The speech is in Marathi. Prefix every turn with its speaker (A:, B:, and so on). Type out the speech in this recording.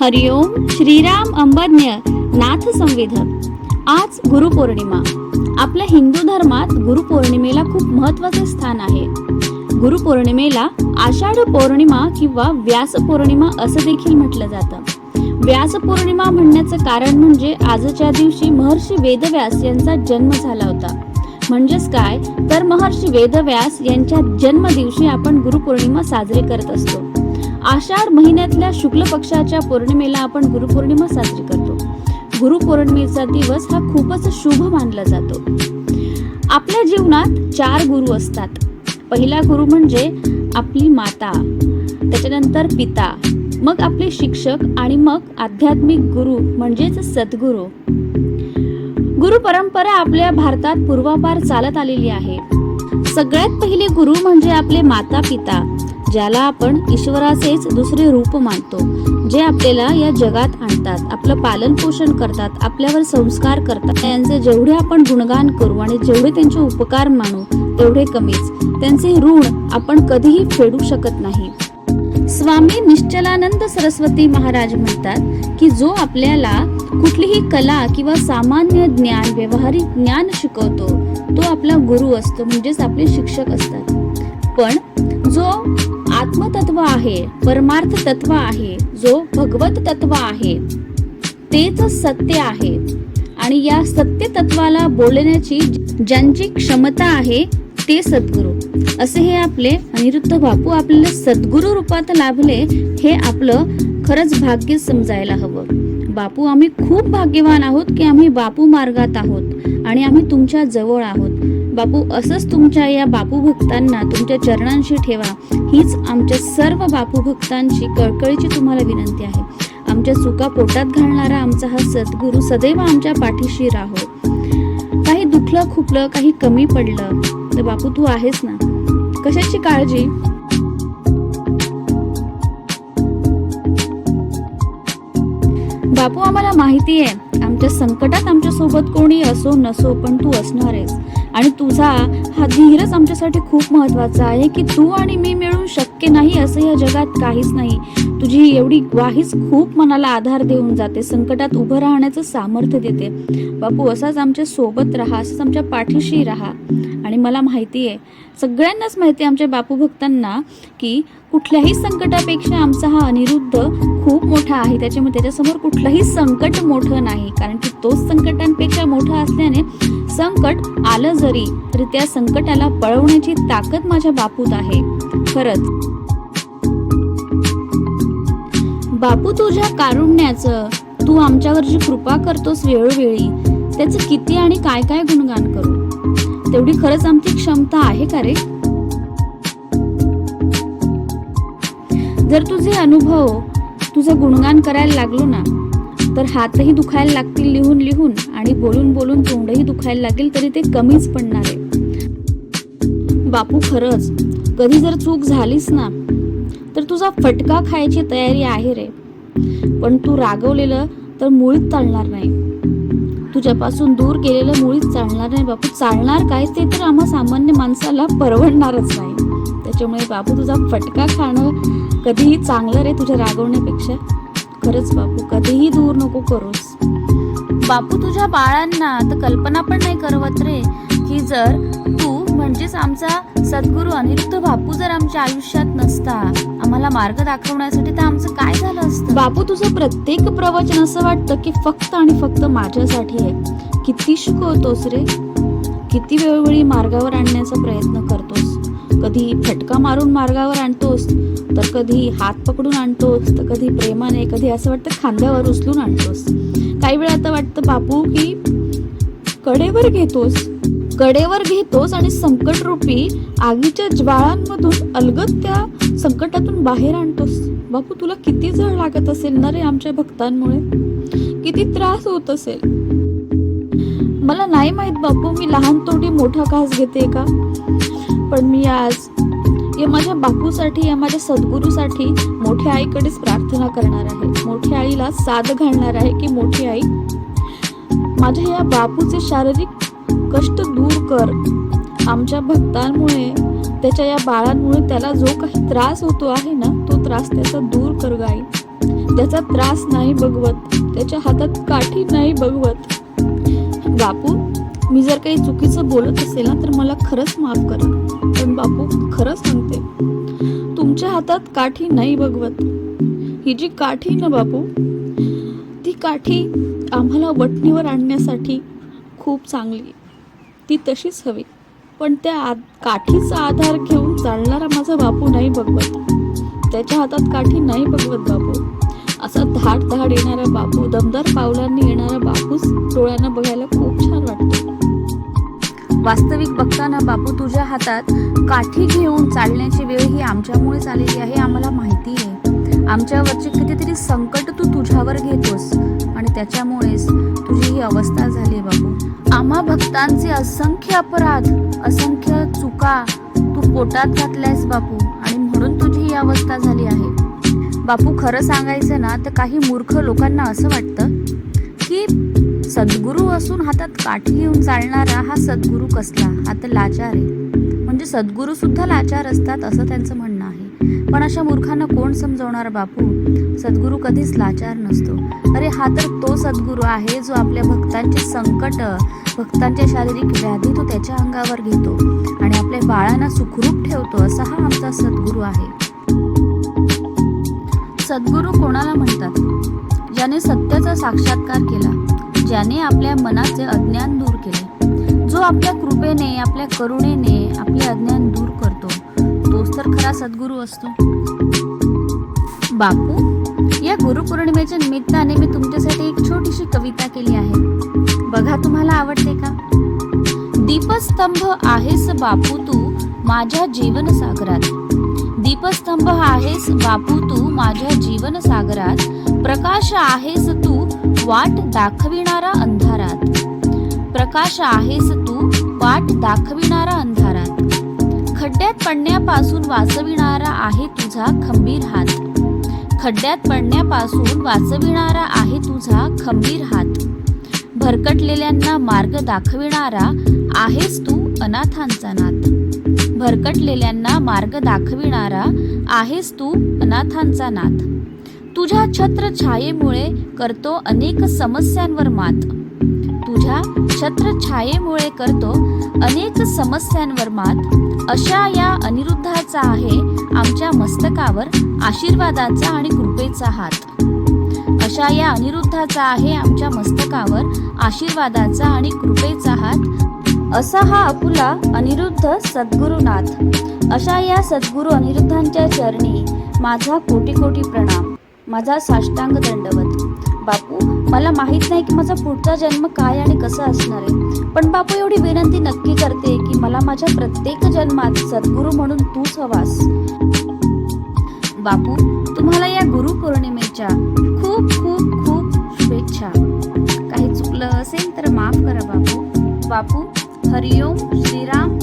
A: हरिओम श्रीराम अंबज्ञ नाथ संविध आज गुरुपौर्णिमा. आपल्या हिंदू धर्मात गुरुपौर्णिमेला खूप महत्त्वाचे स्थान आहे. गुरुपौर्णिमेला आषाढ पौर्णिमा किंवा व्यास पौर्णिमा असं देखील म्हटलं जातं. व्यास पौर्णिमा म्हणण्याचं कारण म्हणजे आजच्या दिवशी महर्षी वेदव्यास यांचा जन्म झाला होता. म्हणजेच काय? तर महर्षी वेदव्यास यांच्या जन्मदिवशी आपण गुरुपौर्णिमा साजरी करत असतो. आषाढ महिन्यातल्या शुक्ल पक्षाच्या पौर्णिमेला आपण गुरुपौर्णिमा साजरी करतो. गुरुपौर्णिमेचा दिवस हा खूपच शुभ मानला जातो. आपल्या जीवनात चार गुरु असतात. पहिला गुरु म्हणजे आपली माता त्याच्यानंतर पिता मग आपले शिक्षक आणि मग आध्यात्मिक गुरु म्हणजेच सद्गुरू. गुरु परंपरा आपल्या भारतात पूर्वापार चालत आलेली आहे. सगळ्यात पहिले गुरु म्हणजे आपले माता पिता ज्याला आपण ईश्वराचेच दुसरे रूप मानतो जे आपल्याला या जगात आणतात आपलं पालन पोषण करतात आपल्यावर संस्कार करतात. त्यांचे जेवढे आपण गुणगान करू आणि जेवढे त्यांचे उपकार मानू तेवढे कमीच. त्यांचे ऋण आपण कधीही फेडू शकत नाही. स्वामी निश्चलानंद सरस्वती महाराज म्हणतात की जो आपल्याला कुठलीही कला किंवा सामान्य ज्ञान व्यवहारिक ज्ञान शिकवतो तो आपला गुरु असतो म्हणजेच आपले शिक्षक असतात. पण जो आत्मतत्व आहे परमार्थ तत्व आहे जो भगवत तत्व आहे. तेच सत्य आहे. आणि या सत्य तत्वाला बोलण्याची ज्यांची क्षमता आहे ते सद्गुरू. असे हे आपले अनिरुद्ध बापू आपल्याला सद्गुरू रूपात लाभले हे आपलं खरंच भाग्य समजायला हवं. बापू आम्ही खूप भाग्यवान आहोत की आम्ही बापू मार्गात आहोत आणि आम्ही तुमच्या जवळ आहोत. बापू असंच तुमच्या या बापू भक्तांना तुमच्या चरणांशी ठेवा. हीच आमच्या सर्व बापू भक्तांची कळकळीची तुम्हाला विनंती आहे. आमच्या चुका पोटात घालणारा आमचा हा सद्गुरू सदैव आमच्या पाठीशी राहो. काही दुखलं खुपलं काही कमी पडलं तर बापू तू आहेस ना? कशाची काळजी? बापू आम्हाला माहिती आहे आमच्या संकटात आमच्यासोबत कोणी असो नसो पण तू असणार आहेस आणि तुझा हा धीरच आमच्यासाठी खूप महत्त्वाचा आहे की तू आणि मी मिळून शक्य नाही असं या जगात काहीच नाही. तुझी एवढी ग्वाहीच खूप मनाला आधार देऊन जाते संकटात उभं राहण्याचं सामर्थ्य देते. बापू असाच आमच्यासोबत राहा असंच आमच्या पाठीशी राहा. आणि मला माहिती आहे सगळ्यांनाच माहिती आहे आमच्या बापू भक्तांना की कुठल्याही संकटापेक्षा आमचा हा अनिरुद्ध खूप मोठा आहे. त्याच्यामुळे त्याच्यासमोर कुठलंही संकट मोठं नाही. कारण की तोच संकटांपेक्षा मोठा असल्याने संकट आलं जरी तरी त्या संकटाला पळवण्याची ताकद माझ्या बापूत आहे. खरंच. बापू तुझ्या कारुण्याचं तू आमच्यावर जी कृपा करतोस वेळोवेळी त्याचं किती आणि काय काय गुणगान करू? तेवढी खरंच आमची क्षमता आहे का रे? जर तुझे अनुभव तुझं गुणगान करायला लागलो ना तर हातही दुखायला लागतील लिहून लिहून आणि बोलून बोलून तोंडही दुखायला लागेल तरी ते कमीच पडणार आहे. बापू खरंच कधी जर चूक झालीस ना तर तुझा फटका खायची तयारी आहे रे. पण तू रागवलेलं तर मुळीच चालणार नाही. तुझ्यापासून दूर गेलेलं मुळीच चालणार नाही बापू. चालणार काय ते तर आम्हा सामान्य माणसाला परवडणारच नाही. त्याच्यामुळे बापू तुझा फटका खाणं कधीही चांगलं रे तुझ्या रागवण्यापेक्षा. खरंच बापू कधीही दूर नको करूस. बापू तुझ्या बाळांना तर कल्पना पण नाही करवत रे. की जर तू म्हणजेच आमचा सद्गुरू अनिरुद्ध बापू जर आमच्या आयुष्यात नसता आम्हाला मार्ग दाखवण्यासाठी तर आमचं काय झालं असतं? बापू तुझं प्रत्येक प्रवचन असं वाटतं की फक्त आणि फक्त माझ्यासाठी आहे? किती शिकवतोस रे? किती वेळोवेळी मार्गावर आणण्याचा प्रयत्न करतोस? कधी फटका मारून मार्गावर आणतोस तर कधी हात पकडून आणतोस तर कधी प्रेमाने कधी असं वाटतं खांद्यावर उचलून आणतोस. काही वेळा आता वाटतं बापू की कडेवर घेतोस. कडेवर घेतोस आणि संकटरूपी आगीच्या ज्वाळांमधून अलगद त्या संकटातून बाहेर आणतोस. बापू तुला किती जळ लागत असेल ना रे आमच्या भक्तांमुळे? किती त्रास होत असेल? मला नाही माहीत बापू मी लहान तोंडी मोठा घास घेते का? पण मी आज या माझ्या बापूसाठी या माझ्या सद्गुरूसाठी मोठ्या आईकडेच प्रार्थना करणार आहे. मोठ्या आईला साथ घालणार आहे की मोठी आई माझ्या या बापूचे शारीरिक कष्ट दूर कर. आमच्या भक्तांमुळे त्याच्या या बाळांमुळे त्याला जो काही त्रास होतो आहे ना तो त्रास त्याचा दूर कर गाई. त्याचा त्रास नाही बघवत त्याच्या हातात काठी नाही बघवत. बापू मी जर काही चुकीचं बोलत असेल ना तर मला खरंच माफ करा. पण बापू खरं सांगते तुमच्या हातात काठी नाही बघवत. ही जी काठी ना बापू ती काठी आम्हाला वटणीवर आणण्यासाठी खूप चांगली ती तशीच हवी. पण त्या आ काठीचा आधार घेऊन चालणारा माझा बापू नाही बघवत. त्याच्या हातात काठी नाही बघवत बापू असा धाड धाड येणारा बापू दमदार पावलांनी येणारा बापूस डोळ्यांना बघायला खूप छान वाटतो. वास्तविक बघताना बापू तुझ्या हातात काठी घेऊन चालण्याची वेळ ही आमच्यामुळेच आलेली आहे आम्हाला माहिती आहे. आमच्यावरचे कितीतरी संकट तू तुझ्यावर घेतोस आणि त्याच्यामुळेच तुझी ही अवस्था झाली बापू आम्हा भक्तांचे असंख्य अपराध असंख्य चुका तू पोटात घातल्यास बापू ही अवस्था झाली आहे. बापू खरं सांगायचं ना तर काही मूर्ख लोकांना असं वाटतं की सद्गुरू असून हातात काठी घेऊन चालणारा हा सद्गुरू कसला? हा तर लाचार आहे. म्हणजे सद्गुरू सुद्धा लाचार असतात असं त्यांचं म्हणणं आहे. पण अशा मूर्खांना कोण समजवणार बापू? सद्गुरू कधीच लाचार नसतो. अरे हा तर तो सद्गुरू आहे जो आपल्या भक्तांचे संकट भक्तांच्या शारीरिक व्याधी तो त्याच्या अंगावर घेतो आणि आपल्या बाळांना सुखरूप ठेवतो असा हा आमचा सद्गुरू आहे. सद्गुरू कोणाला म्हणतात? ज्याने सत्याचा साक्षात्कार केला ज्याने आपल्या मनाचे अज्ञान दूर केले. जो आपल्या कृपेने आपल्या करुणेने आपले अज्ञान दूर करतो तोच तर खरा सद्गुरू असतो. बापू या गुरुपौर्णिमेच्या निमित्ताने मी तुमच्यासाठी एक छोटीशी कविता केली आहे. बघा तुम्हाला आवडते का? दीपस्तंभ आहेस बापू तू माझ्या जीवन सागरात दीपस्तंभ आहेस बापू तू माझ्या जीवन सागरात प्रकाश आहेस तू वाट दाखविणारा अंधारात. प्रकाश आहेस तू वाट दाखविणारा अंधारात. खड्ड्यात पडण्यापासून वाचविणारा आहे तुझा खंबीर हात. खड्ड्यात पडण्यापासून वाचविणारा आहे तुझा खंबीर हात. भरकटलेल्यांना मार्ग दाखविणारा आहेस तू अनाथांचा नाथ भरकटलेल्यांना मार्ग दाखविणारा आहेस तू अनाथांचा नाथ. तुझ्या छत्र छायेमुळे करतो अनेक समस्यांवर मात. तुझ्या छत्र छायेमुळे करतो अनेक समस्यांवर मात. अशा या अनिरुद्धाचा आहे आमच्या मस्तकावर आशीर्वादाचा आणि कृपेचा हात. अशा या अनिरुद्धाचा आहे आमच्या मस्तकावर आशीर्वादाचा आणि कृपेचा हात. असा हा अकुला अनिरुद्ध सद्गुरुनाथ. अशा या सद्गुरू अनिरुद्धांच्या चरणी माझा कोटी कोटी प्रणाम. माझा साष्टांग दंडवत. बापू मला माहीत नाही की माझा पुढचा जन्म काय आणि कसा असणार आहे. पण बापू एवढी विनंती नक्की करते की मला माझ्या प्रत्येक जन्मात सद्गुरू म्हणून तूच हवास. बापू तुम्हाला या गुरुपौर्णिमेच्या खूप खूप खूप शुभेच्छा. काही चुकलं असेल तर माफ करा बापू. बापू હરિઓમ શ્રીરામ